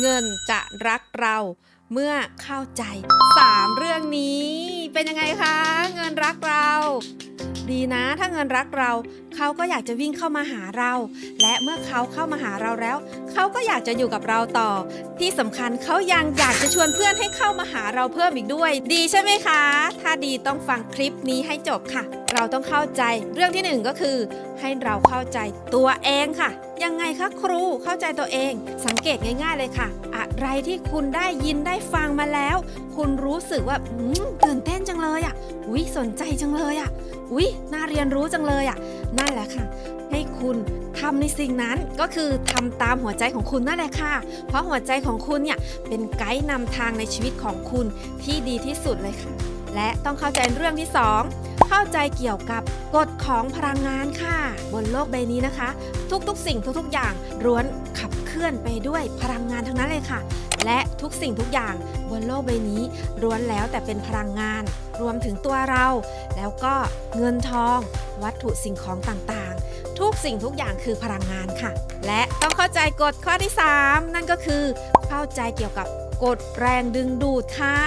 เงินจะรักเราเมื่อเข้าใจสามเรื่องนี้เป็นยังไงคะ เงินรักเรา ดีนะถ้าเงินรักเรา เขาก็อยากจะวิ่งเข้ามาหาเรา และเมื่อเขาเข้ามาหาเราแล้ว เขาก็อยากจะอยู่กับเราต่อ ที่สำคัญเขายังอยากจะชวนเพื่อนให้เข้ามาหาเราเพิ่มอีกด้วย ดีใช่ไหมคะ ถ้าดีต้องฟังคลิปนี้ให้จบค่ะ เราต้องเข้าใจ เรื่องที่หนึ่งก็คือ ให้เราเข้าใจตัวเองค่ะ ยังไงคะครูเข้าใจตัวเอง สังเกตง่าย ๆเลยค่ะ อะไรที่คุณได้ยินได้ฟังมาแล้ว คุณรู้สึกว่าอืมตื่นเต้นจังเลยอะอุ๊ยสนใจจังเลยอะ อุ๊ย น่าเรียนรู้จังเลยอะ นั่นแหละค่ะ ให้คุณทำในสิ่งนั้นก็คือทำตามหัวใจของคุณนั่นแหละค่ะ เพราะหัวใจของคุณเนี่ยเป็นไกด์นำทางในชีวิตของคุณที่ดีที่สุดเลยค่ะ และต้องเข้าใจเรื่องที่ 2 เข้าใจเกี่ยวกับกฎของพลังงานค่ะ บนโลกใบนี้นะคะ ทุกๆ สิ่งทุกๆ อย่างล้วนขับ เคลื่อนไปด้วยพลังงานทั้งนั้นเลยค่ะ และทุกสิ่งทุกอย่างบนโลกใบนี้ล้วนแล้วแต่เป็นพลังงาน รวมถึงตัวเรา แล้วก็เงินทอง วัตถุสิ่งของต่างๆ ทุกสิ่งทุกอย่างคือพลังงานค่ะ และต้องเข้าใจกฎข้อที่ 3 นั่นก็คือเข้าใจเกี่ยวกับกฎแรงดึงดูดค่ะ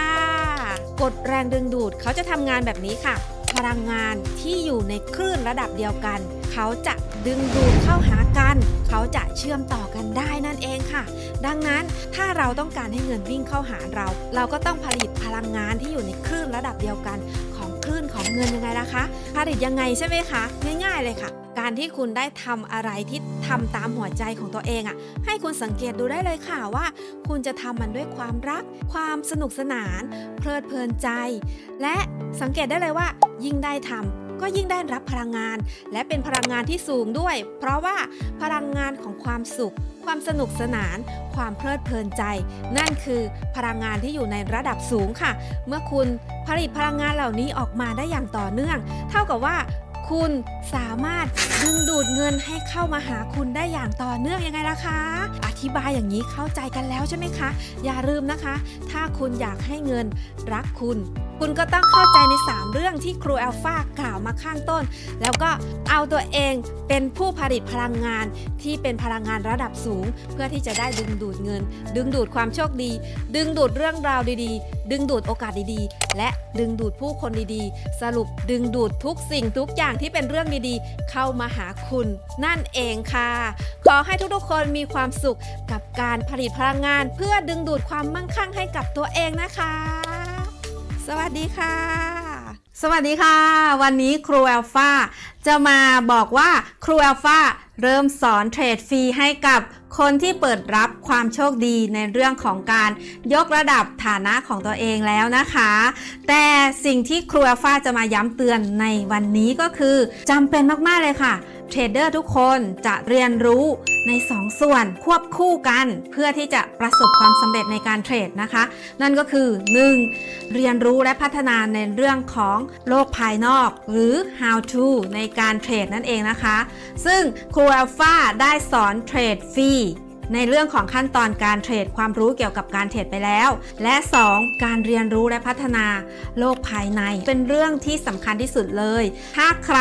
กฎแรงดึงดูดเขาจะทำงานแบบนี้ค่ะ พลังงานที่อยู่ในคลื่นระดับเดียวกัน เขาจะดึงดูดเข้าหากัน เขาจะเชื่อมต่อกันได้นั่นเองค่ะ ดังนั้นถ้าเราต้องการให้เงินวิ่งเข้าหาเรา เราก็ต้องผลิตพลังงานที่อยู่ในคลื่นระดับเดียวกัน ของคลื่นของเงินยังไงล่ะคะผลิตยังไงใช่ไหมคะ ง่าย ๆ เลยค่ะ การที่คุณได้ทำอะไรที่ทำตามหัวใจของตัวเองอะ่ะ ให้คุณสังเกตดูได้เลยค่ะว่า คุณจะทำมันด้วยความรัก ความสนุกสนาน เพลิดเพลินใจ และสังเกตได้เลยว่า ยิ่งได้ทำก็ยิ่งได้รับพลังงาน และเป็นพลังงานที่สูงด้วย เพราะว่าพลังงานของความสุข ความสนุกสนาน ความเพลิดเพลินใจ นั่นคือพลังงานที่อยู่ในระดับสูงค่ะ เมื่อคุณผลิตพลังงานเหล่านี้ออกมาได้อย่างต่อเนื่อง เท่ากับว่า คุณสามารถดึงดูดเงินให้เข้ามาหาคุณได้อย่างต่อเนื่องยังไงล่ะคะ อธิบายอย่างนี้เข้าใจกันแล้วใช่ไหมคะ อย่าลืมนะคะ ถ้าคุณอยากให้เงินรักคุณคุณก็ต้องเข้าใจใน 3 เรื่องที่ครูแอลฟากล่าวมาข้างต้น แล้วก็เอาตัวเองเป็นผู้ผลิตพลังงานที่เป็นพลังงานระดับสูง เพื่อที่จะได้ดึงดูดเงิน ดึงดูดความโชคดี ดึงดูดเรื่องราวดีๆ ดึงดูดโอกาสดีๆ และดึงดูดผู้คนดีๆ สรุปดึงดูดทุกสิ่งทุกอย่างที่เป็นเรื่องดีๆ เข้ามาหาคุณ นั่นเองค่ะ ขอให้ทุกๆคนมีความสุขกับการผลิตพลังงาน เพื่อดึงดูดความมั่งคั่งให้กับตัวเองนะคะ สวัสดีค่ะ สวัสดีค่ะ วันนี้ครูแอลฟาจะมาบอกว่าครูแอลฟาเริ่มสอนเทรดฟรีให้กับคนที่เปิดรับความโชคดีในเรื่องของการยกระดับฐานะของตัวเองแล้วนะคะ แต่สิ่งที่ครูแอลฟาจะมาย้ำเตือนในวันนี้ก็คือจำเป็นมากๆเลยค่ะ เทรดเดอร์ทุกคนจะเรียนรู้ใน 2 ส่วนควบคู่กันเพื่อที่จะประสบความสำเร็จในการเทรดนะคะ นั่นก็คือ 1. เรียนรู้และพัฒนาในเรื่องของโลกภายนอก หรือ how to ในการเทรดนั่นเองนะคะ ซึ่งครูอัลฟาได้สอนเทรดฟรี ในเรื่องของขั้นตอนการเทรดความรู้เกี่ยวกับการเทรดไปแล้ว และ 2. การเรียนรู้และพัฒนาโลกภายใน เป็นเรื่องที่สำคัญที่สุดเลย ถ้าใคร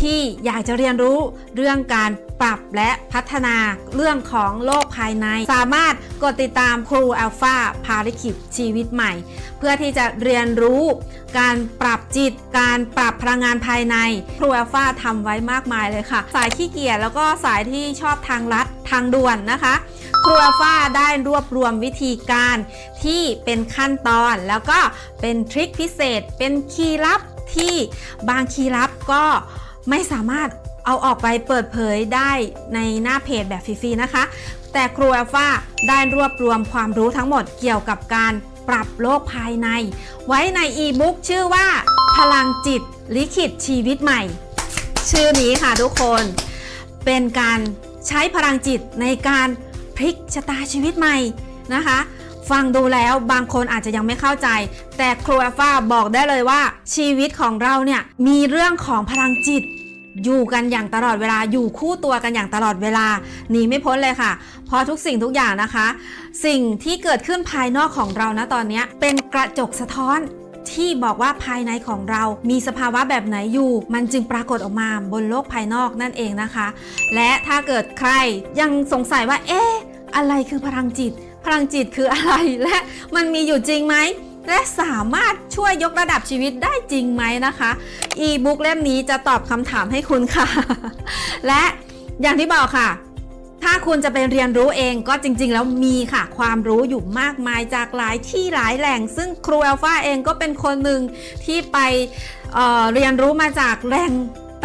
ที่อยากจะเรียนรู้เรื่องการปรับและพัฒนาเรื่องของโลก ภายใน สามารถกดติดตามครูอัลฟาภารกิจชีวิตใหม่ เพื่อที่จะเรียนรู้การปรับจิต การปรับพลังงานภายใน ครูอัลฟาทำไว้มากมายเลยค่ะ สายขี้เกียจแล้วก็สายที่ชอบทางลัดทางด่วนนะคะ ครูอัลฟาได้รวบรวมวิธีการที่เป็นขั้นตอนแล้วก็เป็นทริคพิเศษ เป็นคีย์ลับที่บางคีย์ลับก็ไม่สามารถเอาออกไปเปิดเผยได้ในหน้าเพจแบบฟรีๆนะคะ แต่ครูอัลฟาได้รวบรวมความรู้ทั้งหมดเกี่ยวกับการปรับโลกภายใน ไว้ในอีบุ๊กชื่อว่า พลังจิตลิขิตชีวิตใหม่ ชื่อนี้ค่ะทุกคน เป็นการใช้พลังจิตในการพลิกชะตาชีวิตใหม่นะคะ ฟังดูแล้วบางคนอาจจะยังไม่เข้าใจ แต่ครูอัลฟาบอกได้เลยว่าชีวิตของเราเนี่ยมีเรื่องของพลังจิต อยู่กันอย่างตลอดเวลาอยู่คู่ตัวกันอย่างตลอดเวลาหนีไม่พ้นเลยค่ะ เพราะทุกสิ่งทุกอย่างนะคะ สิ่งที่เกิดขึ้นภายนอกของเรานะตอนนี้เป็นกระจกสะท้อนที่บอกว่าภายในของเรามีสภาวะแบบไหนอยู่ มันจึงปรากฏออกมาบนโลกภายนอกนั่นเองนะคะ และถ้าเกิดใครยังสงสัยว่า เอ๊ะ อะไรคือพลังจิต พลังจิตคืออะไร และมันมีอยู่จริงไหม และสามารถช่วยยกระดับชีวิตได้จริงไหมนะคะอีบุ๊กเล่มนี้จะตอบคำถามให้คุณค่ะ และอย่างที่บอกค่ะ ถ้าคุณจะไปเรียนรู้เองก็จริง ๆ แล้วมีค่ะ ความรู้อยู่มากมายจากหลายที่หลายแหล่ง ซึ่งครูเอลฟาเองก็เป็นคนหนึ่งที่ไปเเรียนรู้มาจากแหล่ง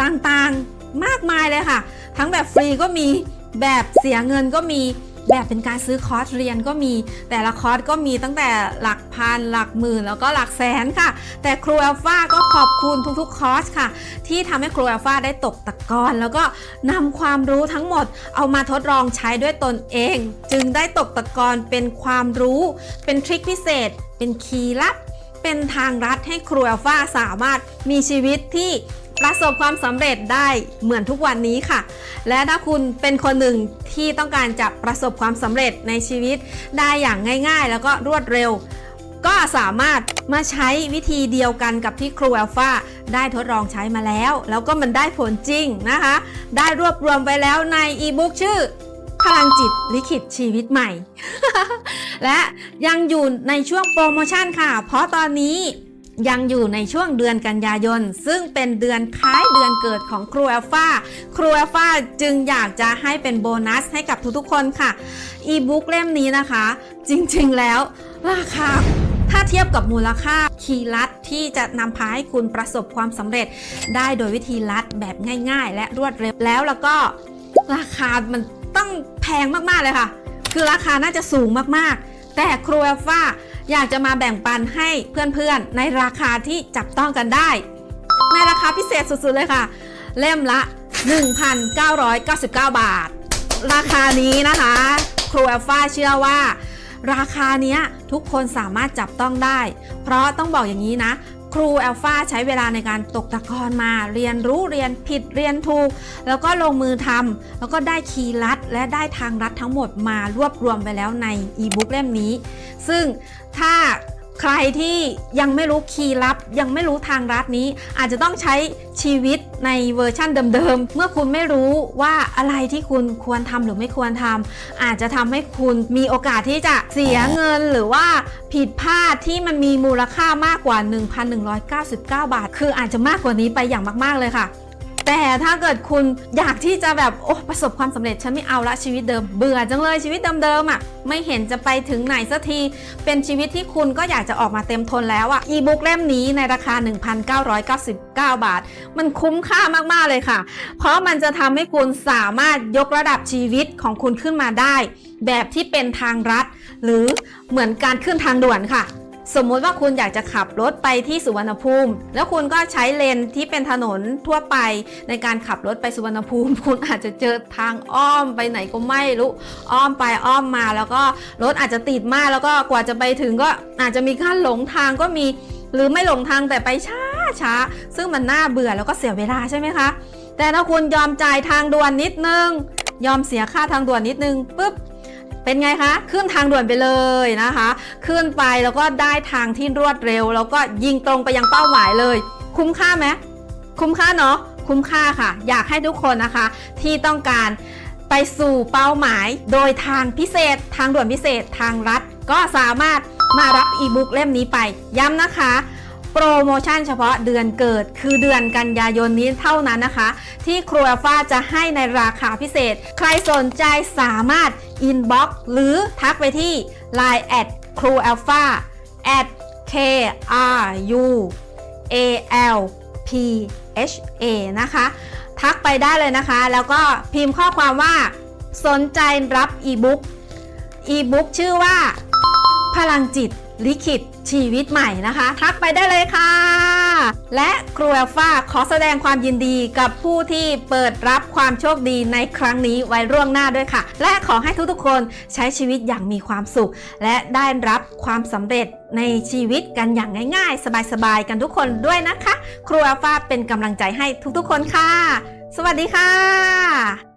ต่างๆมากมายเลยค่ะ ทั้งแบบฟรีก็มีแบบเสียเงินก็มี แบบเป็นการซื้อคอร์สเรียนก็มี แต่ละคอร์สก็มีตั้งแต่หลักพันหลักหมื่นแล้วก็หลักแสนค่ะ แต่ครูอัลฟาก็ขอบคุณทุกๆคอร์สค่ะ ที่ทำให้ครูอัลฟาได้ตกตะกอนแล้วก็นำความรู้ทั้งหมดเอามาทดลองใช้ด้วยตนเอง จึงได้ตกตะกอนเป็นความรู้ เป็นทริคพิเศษ เป็นคีย์ลับเป็นทางรัดให้ครูอัลฟาสามารถมีชีวิตที่ ประสบความสำเร็จได้เหมือนทุกวันนี้ค่ะ และถ้าคุณเป็นคนหนึ่งที่ต้องการจะประสบความสำเร็จในชีวิตได้อย่างง่ายๆ แล้วก็รวดเร็ว ก็สามารถมาใช้วิธีเดียวกันกับที่ครูอัลฟาได้ทดลองใช้มาแล้ว แล้วก็มันได้ผลจริงนะคะ ได้รวบรวมไว้แล้วในอีบุ๊กชื่อพลังจิตลิขิตชีวิตใหม่ และยังอยู่ในช่วงโปรโมชั่นค่ะ เพราะตอนนี้ ยังอยู่ในช่วงเดือนกันยายน ซึ่งเป็นเดือนคล้ายเดือนเกิดของครูอัลฟาครูอัลฟาจึงอยากจะให้เป็นโบนัสให้กับทุกๆคนค่ะ อีบุ๊กเล่มนี้นะคะ จริงๆแล้ว ราคาถ้าเทียบกับมูลค่าคีย์ลัดที่จะนำพาให้คุณประสบความสำเร็จ ได้โดยวิธีลัดแบบง่าย ๆ และรวดเร็วแล้วแล้วก็ราคามันต้องแพงมากๆเลยค่ะ คือราคาน่าจะสูงมากๆ แต่ครูอัลฟา อยากจะมาแบ่งปันให้เพื่อนๆ ในราคาที่จับต้องกันได้ ในราคาพิเศษสุดๆเลยค่ะ เล่มละ 1,999 บาท ราคานี้นะคะ ครูอัลฟาเชื่อว่า ราคาเนี้ยทุกคนสามารถจับต้องได้ เพราะต้องบอกอย่างนี้นะ ครูอัลฟาใช้เวลาในการตกตะกอนมา เรียนรู้เรียนผิดเรียนถูก แล้วก็ลงมือทำแล้วก็ได้คีย์ลัด และได้ทางลัดทั้งหมดมารวบรวมไปแล้วในอีบุ๊กเล่มนี้ ซึ่งถ้า ใครที่ยังไม่รู้คีย์ลับ ยังไม่รู้ทางลัดนี้ อาจจะต้องใช้ชีวิตในเวอร์ชั่นเดิมๆ เมื่อคุณไม่รู้ว่าอะไรที่คุณควรทำหรือไม่ควรทำอาจจะทำให้คุณมีโอกาสที่จะเสียเงินหรือว่าผิดพลาดที่มันมีมูลค่ามากกว่า 1,199 บาท คืออาจจะมากกว่านี้ไปอย่างมากๆเลยค่ะ แต่ถ้าเกิดคุณอยากที่จะแบบโอ้ประสบความสำเร็จฉันไม่เอาละชีวิตเดิมเบื่อจังเลยชีวิตเดิมๆอะไม่เห็นจะไปถึงไหนสักที เป็นชีวิตที่คุณก็อยากจะออกมาเต็มทนแล้วอะอีบุ๊กเล่มนี้ในราคา 1,999 บาท มันคุ้มค่ามากๆเลยค่ะ เพราะมันจะทำให้คุณสามารถยกระดับชีวิตของคุณขึ้นมาได้ แบบที่เป็นทางรัดหรือเหมือนการขึ้นทางด่วนค่ะ สมมุติว่าคุณอยากจะขับรถไปที่สุวรรณภูมิ แล้วคุณก็ใช้เลนที่เป็นถนนทั่วไปในการขับรถไปสุวรรณภูมิ คุณอาจจะเจอทางอ้อมไปไหนก็ไม่รู้อ้อมไปอ้อมมาแล้วก็รถอาจจะติดมากแล้วก็กว่าจะไปถึงก็อาจจะมีการหลงทางก็มี หรือไม่หลงทางแต่ไปช้าช้าซึ่งมันน่าเบื่อแล้วก็เสียเวลาใช่ไหมคะ แต่ถ้าคุณยอมจ่ายทางด่วนนิดนึง ยอมเสียค่าทางด่วนนิดนึงปุ๊บ เป็นไงคะ ขึ้นทางด่วนไปเลยนะคะ ขึ้นไปแล้วก็ได้ทางที่รวดเร็ว แล้วก็ยิงตรงไปยังเป้าหมายเลย คุ้มค่าไหมคุ้มค่าเนาะคุ้มค่าค่ะ อยากให้ทุกคนนะคะ ที่ต้องการไปสู่เป้าหมาย โดยทางพิเศษ ทางด่วนพิเศษทางรัฐ ก็สามารถมารับอีบุ๊กเล่มนี้ไป ย้ำนะคะ โปรโมชั่นเฉพาะเดือนเกิด คือเดือนกันยายนนี้เท่านั้นนะคะ ที่ครัวฟ้าจะให้ในราคาพิเศษ ใครสนใจสามารถอินบ็อกหรือทักไปที่ Line แอดครูอัลฟา at k r u a l p h a นะคะ ทักไปได้เลยนะคะ แล้วก็พิมพ์ข้อความว่า สนใจรับอีบุ๊กอีบุ๊กชื่อว่า พลังจิต ลิขิตชีวิตใหม่นะคะ ทักไปได้เลยค่ะ และครูอัลฟาขอแสดงความยินดีกับผู้ที่เปิดรับความโชคดีในครั้งนี้ไว้ร่วงหน้าด้วยค่ะ และขอให้ทุกๆคนใช้ชีวิตอย่างมีความสุข และได้รับความสำเร็จในชีวิตกันอย่างง่ายๆ สบายๆ กันทุกคนด้วยนะคะ ครูอัลฟาเป็นกำลังใจให้ทุกๆ คนค่ะ สวัสดีค่ะ